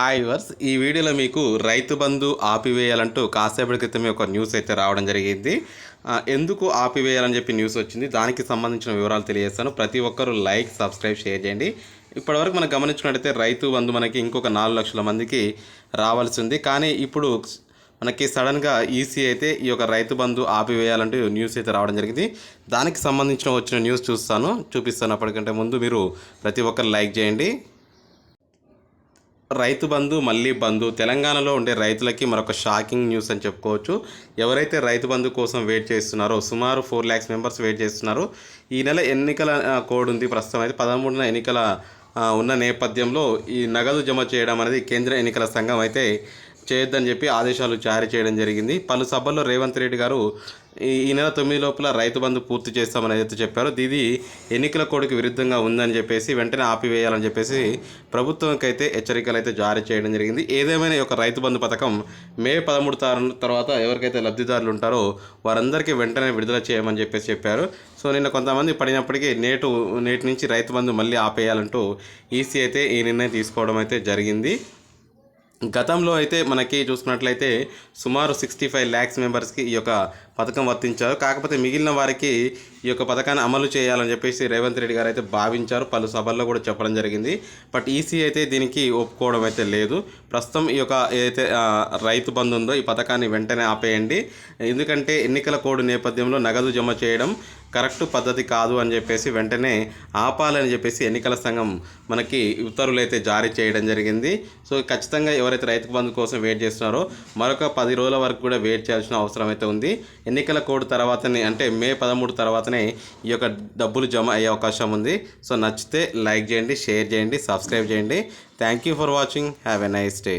Hi verse ఈ వీడియోలో మీకు రైతు బంధు ఆపివేయాలంటూ కాసేపటి క్రితమే ఒక న్యూస్ అయితే రావడం జరిగింది. ఎందుకు ఆపివేయాలని చెప్పి న్యూస్ వచ్చింది? దానికి సంబంధించిన వివరాలు తెలియజేస్తాను. ప్రతి ఒక్కరూ లైక్ సబ్స్క్రైబ్ షేర్ చేయండి. ఇప్పటివరకు మనం గమనించుకున్నట్టయితే రైతు బంధు మనకి ఇంకొక నాలుగు లక్షల మందికి రావాల్సి ఉంది. కానీ ఇప్పుడు మనకి సడన్గా ఈసీ అయితే ఈ యొక్క రైతు బంధు ఆపివేయాలంటూ న్యూస్ అయితే రావడం జరిగింది. దానికి సంబంధించిన వచ్చిన న్యూస్ చూస్తాను చూపిస్తాను అప్పటికంటే ముందు మీరు ప్రతి ఒక్కరు లైక్ చేయండి. రైతు బంధు మళ్ళీ బంధు. తెలంగాణలో ఉండే రైతులకి మరొక షాకింగ్ న్యూస్ అని చెప్పుకోవచ్చు. ఎవరైతే రైతు బంధు కోసం వెయిట్ చేస్తున్నారో సుమారు ఫోర్ ల్యాక్స్ మెంబర్స్ వెయిట్ చేస్తున్నారు. ఈ నెల ఎన్నికల కోడ్ ఉంది ప్రస్తుతం అయితే. పదమూడున ఎన్నికల ఉన్న నేపథ్యంలో ఈ నగదు జమ చేయడం అనేది కేంద్ర ఎన్నికల సంఘం అయితే చేయొద్దని చెప్పి ఆదేశాలు జారీ చేయడం జరిగింది. పలు సభల్లో రేవంత్ రెడ్డి గారు ఈ నెల తొమ్మిది లోపల రైతు బంధు పూర్తి చేస్తామని అయితే చెప్పారు. ఇది ఎన్నికల కోడికి విరుద్ధంగా ఉందని చెప్పేసి వెంటనే ఆపివేయాలని చెప్పేసి ప్రభుత్వంకి అయితే హెచ్చరికలు అయితే జారీ చేయడం జరిగింది. ఏదేమైనా ఈ యొక్క రైతు బంధు పథకం మే పదమూడు తారీఖు తర్వాత ఎవరికైతే లబ్ధిదారులు ఉంటారో వారందరికీ వెంటనే విడుదల చేయమని చెప్పేసి చెప్పారు. సో నిన్న కొంతమంది పడినప్పటికీ నేటు నేటి నుంచి రైతు బంధు మళ్ళీ ఆపేయాలంటూ ఈసీ అయితే ఈ నిర్ణయం తీసుకోవడం అయితే జరిగింది. గతంలో అయితే మనకి చూసుకున్నట్లయితే సుమారు సిక్స్టీ ఫైవ్ ల్యాక్స్ మెంబర్స్కి ఈ యొక్క పథకం వర్తించారు. కాకపోతే మిగిలిన వారికి ఈ యొక్క పథకాన్ని అమలు చేయాలని చెప్పేసి రేవంత్ రెడ్డి గారు అయితే భావించారు. పలు సభల్లో కూడా చెప్పడం జరిగింది. బట్ ఈసీ అయితే దీనికి ఒప్పుకోవడం అయితే లేదు. ప్రస్తుతం ఈ యొక్క ఏదైతే రైతు బంధు ఉందో ఈ పథకాన్ని వెంటనే ఆపేయండి. ఎందుకంటే ఎన్నికల కోడ్ నేపథ్యంలో నగదు జమ చేయడం కరెక్ట్ పద్ధతి కాదు అని చెప్పేసి వెంటనే ఆపాలని చెప్పేసి ఎన్నికల సంఘం మనకి ఉత్తర్వులు అయితే జారీ చేయడం జరిగింది. సో ఖచ్చితంగా ఎవరైతే రైతు బంధు కోసం వెయిట్ చేస్తున్నారో మరొక పది రోజుల వరకు కూడా వెయిట్ చేయాల్సిన అవసరం అయితే ఉంది. ఎన్నికల కోడ్ తర్వాతనే అంటే మే పదమూడు తర్వాతనే ఈ యొక్క డబ్బులు జమ అయ్యే అవకాశం ఉంది. సో నచ్చితే లైక్ చేయండి షేర్ చేయండి సబ్స్క్రైబ్ చేయండి. Thank you for watching. Have a nice day.